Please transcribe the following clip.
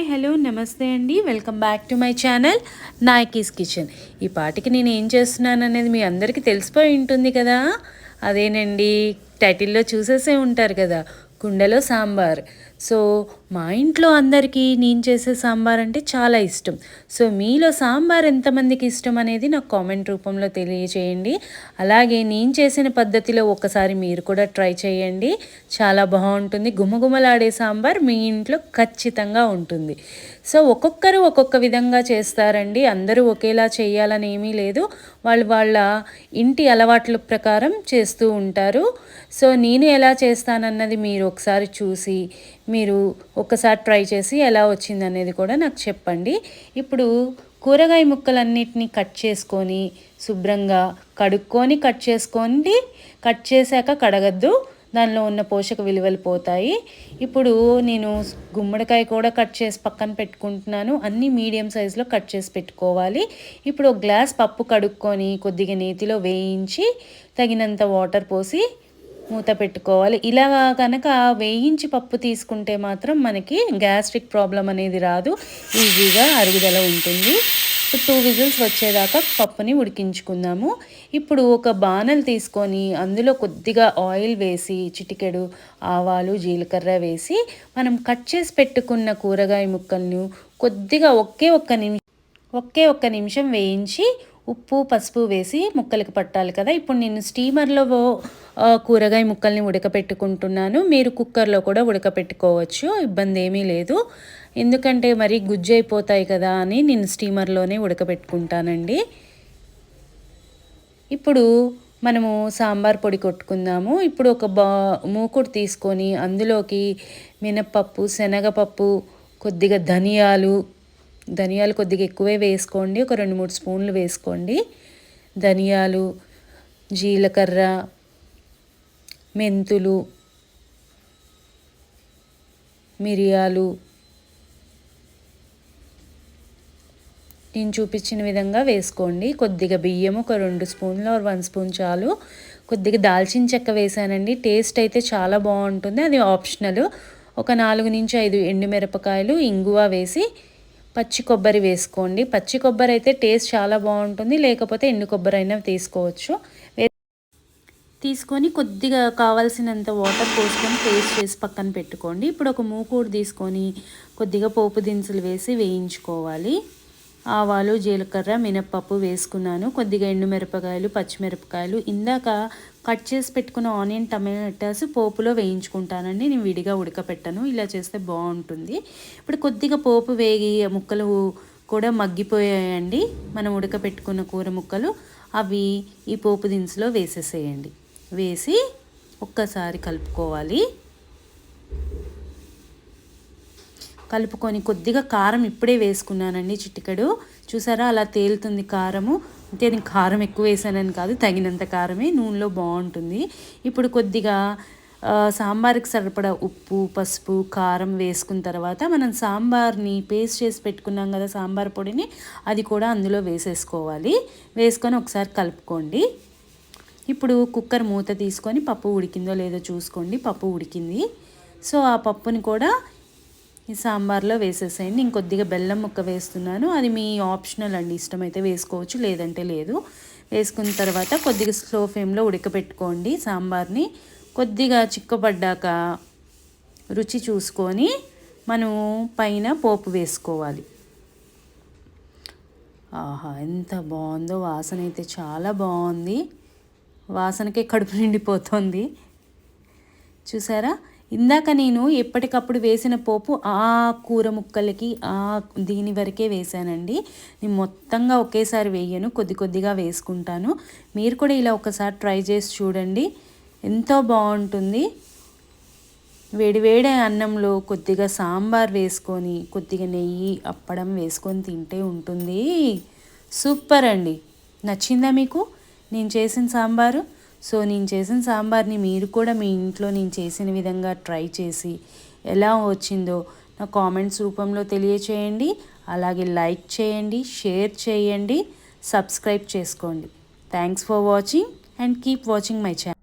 Hi hello నమస్తే అండి. Welcome back to my channel Nayaki's kitchen. ఈ పాటికి నేను ఏం చేస్తున్నాను అనేది మీ అందరికీ తెలిసిపోయి ఉంటుంది కదా? అదేనండి టైటిల్లో చూసేసే ఉంటారు కదా కుండలో సాంబార్. సో మా ఇంట్లో అందరికీ నేను చేసే సాంబార్ అంటే చాలా ఇష్టం. సో మీలో సాంబార్ ఎంతమందికి ఇష్టం అనేది నాకు కామెంట్ రూపంలో తెలియచేయండి. అలాగే నేను చేసిన పద్ధతిలో ఒకసారి మీరు కూడా ట్రై చేయండి. చాలా బాగుంటుంది. గుమగుమలాడే సాంబార్ మీ ఇంట్లో ఖచ్చితంగా ఉంటుంది. సో ఒక్కొక్కరు ఒక్కొక్క విధంగా చేస్తారండి. అందరూ ఒకేలా చేయాలని ఏమీ లేదు. వాళ్ళు వాళ్ళ ఇంటి అలవాట్ల ప్రకారం చేస్తూ ఉంటారు. సో నేను ఎలా చేస్తానన్నది మీరు ఒకసారి చూసి మీరు ఒక్కసారి ట్రై చేసి ఎలా వచ్చింది అనేది కూడా నాకు చెప్పండి. ఇప్పుడు కూరగాయ ముక్కలన్నిటినీ కట్ చేసుకొని శుభ్రంగా కడుక్కొని కట్ చేసుకోండి కట్ చేశాక కడగద్దు. దానిలో ఉన్న పోషక విలువలు పోతాయి. ఇప్పుడు నేను గుమ్మడికాయ కూడా కట్ చేసి పక్కన పెట్టుకుంటున్నాను. అన్నీ మీడియం సైజులో కట్ చేసి పెట్టుకోవాలి. ఇప్పుడు ఒక గ్లాస్ పప్పు కడుక్కొని కొద్దిగా నేతిలో వేయించి తగినంత వాటర్ పోసి మూత పెట్టుకోవాలి. ఇలా కనుక వేయించి పప్పు తీసుకుంటే మాత్రం మనకి గ్యాస్ట్రిక్ ప్రాబ్లం అనేది రాదు. ఈజీగా అరుగుదల ఉంటుంది. టూ విజిల్స్ వచ్చేదాకా పప్పుని ఉడికించుకుందాము. ఇప్పుడు ఒక బాణలు తీసుకొని అందులో కొద్దిగా ఆయిల్ వేసి చిటికెడు ఆవాలు జీలకర్ర వేసి మనం కట్ చేసి పెట్టుకున్న కూరగాయ ముక్కలను కొద్దిగా ఒకే ఒక్క నిమిషం ఒకే ఒక్క నిమిషం వేయించి ఉప్పు పసుపు వేసి ముక్కలకు పట్టాలి కదా. ఇప్పుడు నేను స్టీమర్లో కూరగాయ ముక్కల్ని ఉడకపెట్టుకుంటున్నాను. మీరు కుక్కర్లో కూడా ఉడకపెట్టుకోవచ్చు. ఇబ్బంది ఏమీ లేదు. ఎందుకంటే మరి గుజ్జు అయిపోతాయి కదా అని నేను స్టీమర్లోనే ఉడకబెట్టుకుంటానండి ఇప్పుడు మనము సాంబార్ పొడి కొట్టుకుందాము. ఇప్పుడు ఒక బా మూకుడు తీసుకొని అందులోకి మినప్పప్పు శనగపప్పు కొద్దిగా ధనియాలు ధనియాలు కొద్దిగా ఎక్కువే వేసుకోండి. ఒక రెండు మూడు స్పూన్లు వేసుకోండి. ధనియాలు జీలకర్ర మెంతులు మిరియాలు నేను చూపించిన విధంగా వేసుకోండి. కొద్దిగా బియ్యం ఒక రెండు స్పూన్లు ఆర్ వన్ స్పూన్ చాలు. కొద్దిగా దాల్చిన చెక్క వేసానండి. టేస్ట్ అయితే చాలా బాగుంటుంది. అది ఆప్షనల్. ఒక నాలుగు నుంచి ఐదు ఎండుమిరపకాయలు ఇంగువ వేసి పచ్చి కొబ్బరి వేసుకోండి. పచ్చి కొబ్బరి అయితే టేస్ట్ చాలా బాగుంటుంది. లేకపోతే ఎండు కొబ్బరి అయినా తీసుకోవచ్చు. తీసుకొని కొద్దిగా కావాల్సినంత వాటర్ పోసుకొని పేస్ట్ చేసి పక్కన పెట్టుకోండి. ఇప్పుడు ఒక మూకూడు తీసుకొని కొద్దిగా పోపు దినుసులు వేసి వేయించుకోవాలి. ఆవాలు జీలకర్ర మినప్పప్పు వేసుకున్నాను. కొద్దిగా ఎండుమిరపకాయలు పచ్చిమిరపకాయలు. ఇందాక కట్ చేసి పెట్టుకున్న ఆనియన్ టమాటాస్ పోపులో వేయించుకుంటానండి. నేను విడిగా ఉడకపెట్టను. ఇలా చేస్తే బాగుంటుంది. ఇప్పుడు కొద్దిగా పోపు వేగి ముక్కలు కూడా మగ్గిపోయాయండి. మనం ఉడకపెట్టుకున్న కూర ముక్కలు అవి ఈ పోపు దినుసులో వేసేసేయండి. వేసి ఒక్కసారి కలుపుకోవాలి. కలుపుకొని కొద్దిగా కారం ఇప్పుడే వేసుకున్నానండి చిటికెడు. చూసారా అలా తేలుతుంది కారము? అంటే నేను కారం ఎక్కువ వేసానని కాదు తగినంత కారమే నూనెలో బాగుంటుంది. ఇప్పుడు కొద్దిగా సాంబార్కి సరిపడా ఉప్పు పసుపు కారం వేసుకున్న తర్వాత మనం సాంబార్ని పేస్ట్ చేసి పెట్టుకున్నాం కదా సాంబార్ పొడిని అది కూడా అందులో వేసేసుకోవాలి. వేసుకొని ఒకసారి కలుపుకోండి. ఇప్పుడు కుక్కర్ మూత తీసుకొని పప్పు ఉడికిందో లేదో చూసుకోండి పప్పు ఉడికింది. సో ఆ పప్పుని కూడా ఈ సాంబార్లో వేసేసేయండి. ఇంకొద్దిగా బెల్లం ముక్క వేస్తున్నాను. అది మీ ఆప్షనల్ అండి. ఇష్టమైతే వేసుకోవచ్చు లేదంటే లేదు. వేసుకున్న తర్వాత కొద్దిగా స్లో ఫ్లేమ్లో ఉడకపెట్టుకోండి సాంబార్ని. కొద్దిగా చిక్కబడ్డాక రుచి చూసుకొని మనం పైన పోపు వేసుకోవాలి. ఆహా ఎంత బాగుందో వాసన అయితే చాలా బాగుంది. వాసనకే కడుపు నిండిపోతుంది. చూసారా? ఇందాక నేను ఎప్పటికప్పుడు వేసిన పోపు ఆ కూర ముక్కలకి ఆ దీని వరకే వేసానండి నేను మొత్తంగా ఒకేసారి వేయను కొద్ది కొద్దిగా వేసుకుంటాను. మీరు కూడా ఇలా ఒకసారి ట్రై చేసి చూడండి. ఎంతో బాగుంటుంది. వేడివేడి అన్నంలో కొద్దిగా సాంబార్ వేసుకొని కొద్దిగా నెయ్యి అప్పడం వేసుకొని తింటే ఉంటుంది. సూపర్ అండి. నచ్చిందా మీకు? నేను చేసిన సాంబారు? సో నేను చేసిన సాంబార్ని మీరు కూడా మీ ఇంట్లో నేను చేసిన విధంగా ట్రై చేసి ఎలా వచ్చిందో నా కామెంట్స్ రూపంలో తెలియచేయండి. అలాగే లైక్ చేయండి షేర్ చేయండి సబ్స్క్రైబ్ చేసుకోండి. Thanks for watching and keep watching my channel